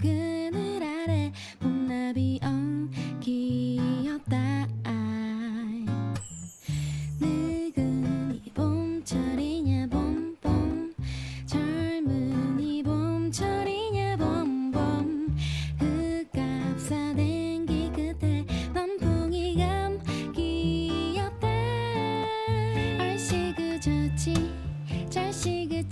그늘 아래 봄나비 엉키었다. 늙은 이 봄철이냐 봄봄. 젊은 이 봄철이냐 봄봄. 흙값싸 댕기 끝에 남풍이 감기었다. 얼씨구 좋지 그 절씨구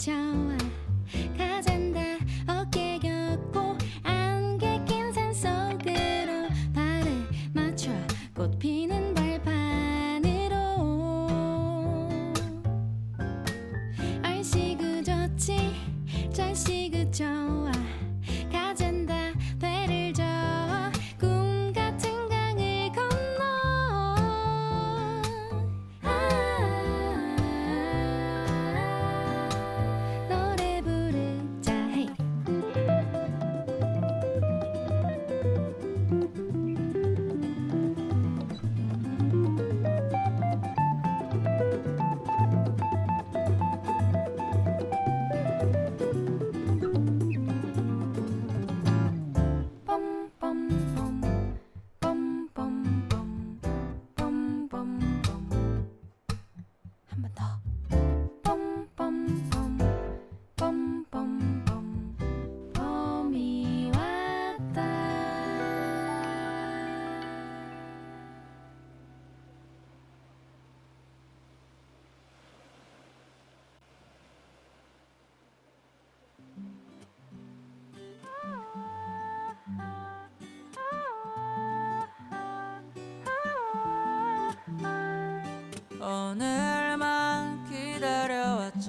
오늘만 기다려왔잖아.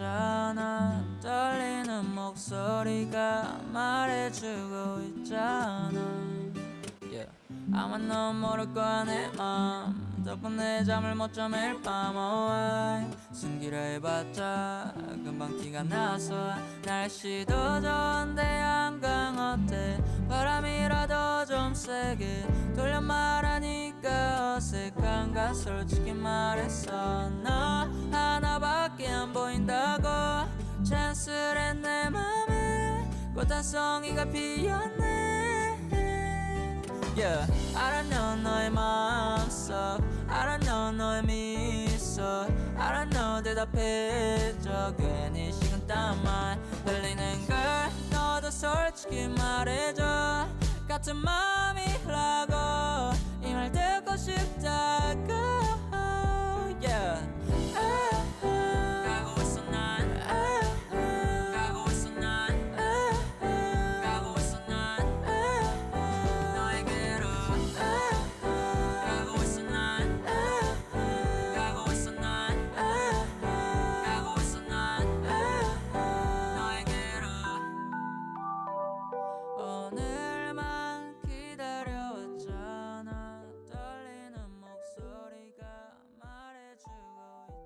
떨리는 목소리가 말해주고 있잖아. Yeah. 아마 넌 모를 거야 내맘 덕분에 잠을 못자 매일 밤 oh, 숨기려 해봤자 금방 티가 나서 날씨도 좋은데 한강 어때? 바람이라도 좀 세게 돌려 말하니까 어색한가 솔직히 말했어 너 하나밖에 안 보인다고. 찬스레 내 맘에 꽃한 송이가 피었네. Yeah. 알아know 너의 마음속. 알아know 너의 미소. 알아know 대답해줘. 괜히 식은땀만 흘리는 걸 너도 솔직히 말해줘. 같은 마음이라고 ışıkta